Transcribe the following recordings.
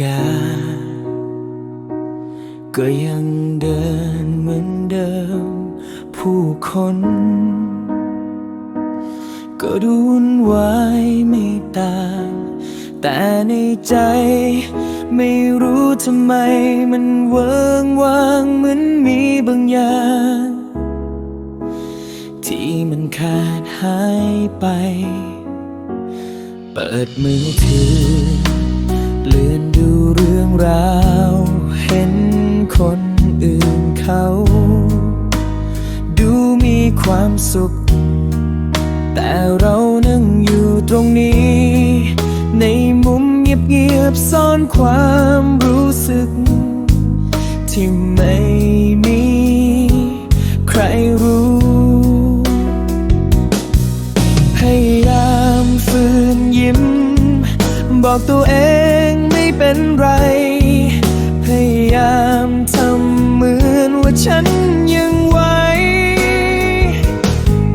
กา ก็ยังเดินเหมือนเดิม ผู้คนก็ดูวุ่นวายไม่ต่าง แต่ในใจไม่รู้ทำไมมันเวิงวางเหมือนมีบางอย่าง ที่มันขาดหายไป เปิดมือถือ เลื่อนดูเรื่องราว เห็นคนอื่นเขา ดูมีความสุข แต่เรานั่งอยู่ตรงนี้ ในมุมเงียบๆซ่อนความรู้สึก ที่ไม่มีใครรู้พยายามฝืนยิ้ม บอกตัวเอง เป็นไร พยายามทำเหมือนว่าฉันยังไหว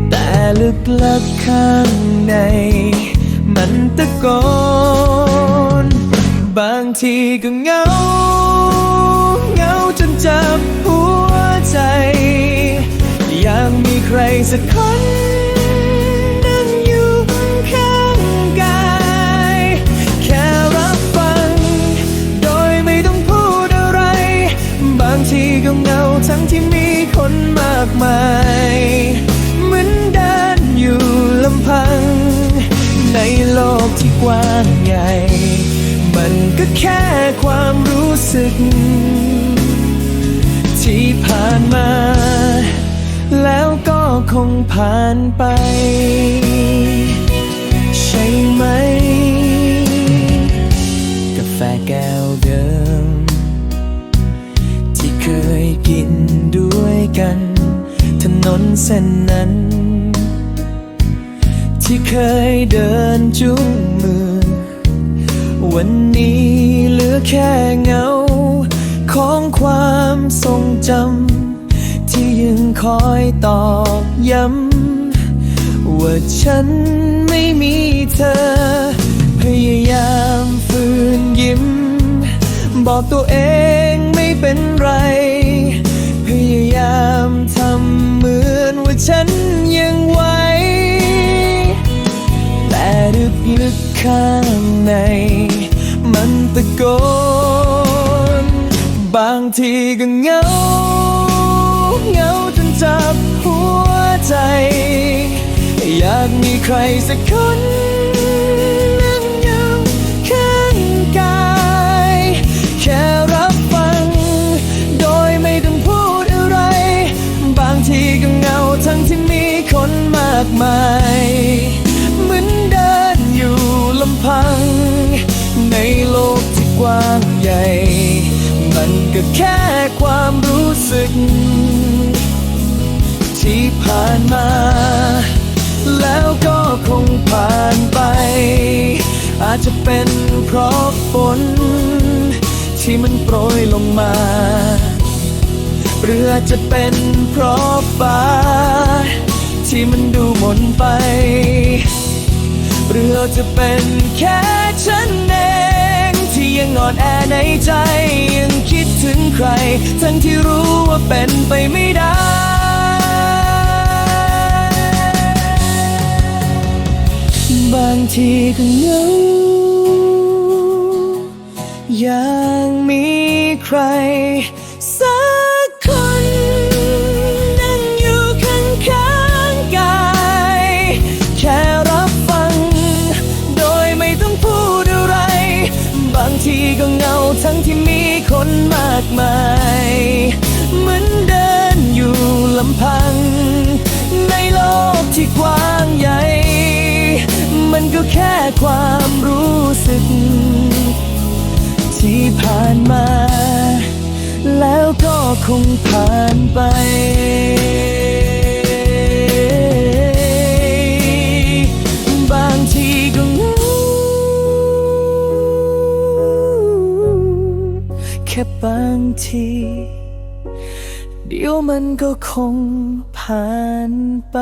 แต่ลึกลับข้างใน มันตะโกน บางทีก็เหงาเหงาจนจับหัวใจ อยากมีใครสักคน งางที่มีคนมากมาย เหมือนเดินอยู่ลำพัง ในโลกที่กว้างใหญ่ มันก็แค่ความรู้สึก ที่ผ่านมา แล้วก็คงผ่านไป เส้นนั้น ที่เคยเดินจุงมือ วันนี้เหลือแค่เงา ของความทรงจำที่ยังคอยตอกย้ำว่าฉันไม่มีเธอ พยายามฝืนยิ้ม บอกตัวเองไม่เป็นไร พยายามท ฉันยังไหว แต่ลึกๆข้างใน มันตะโกน บางทีก็เหงาเหงาจนจับหัวใจ อยากมีใครสักคน ก็แค่ความรู้สึก ที่ผ่านมา แล้วก็คงผ่านไป อาจจะเป็นเพราะฝน ที่มันโปรยลงมาหรือจะเป็นเพราะฟ้า ที่มันดูหมนไปหรือจะเป็นแค่ฉันเอง ยังอ่อนแอในใจ ยังคิดถึงใคร ทั้งที่รู้ว่าเป็นไปไม่ได้บางทีก็เหงาอยางมีใคร ความรู้สึก ที่ผ่านมา แล้วก็คงผ่านไปบางทีก็เงาแค่บางที เดี๋ยวมันก็คงผ่านไป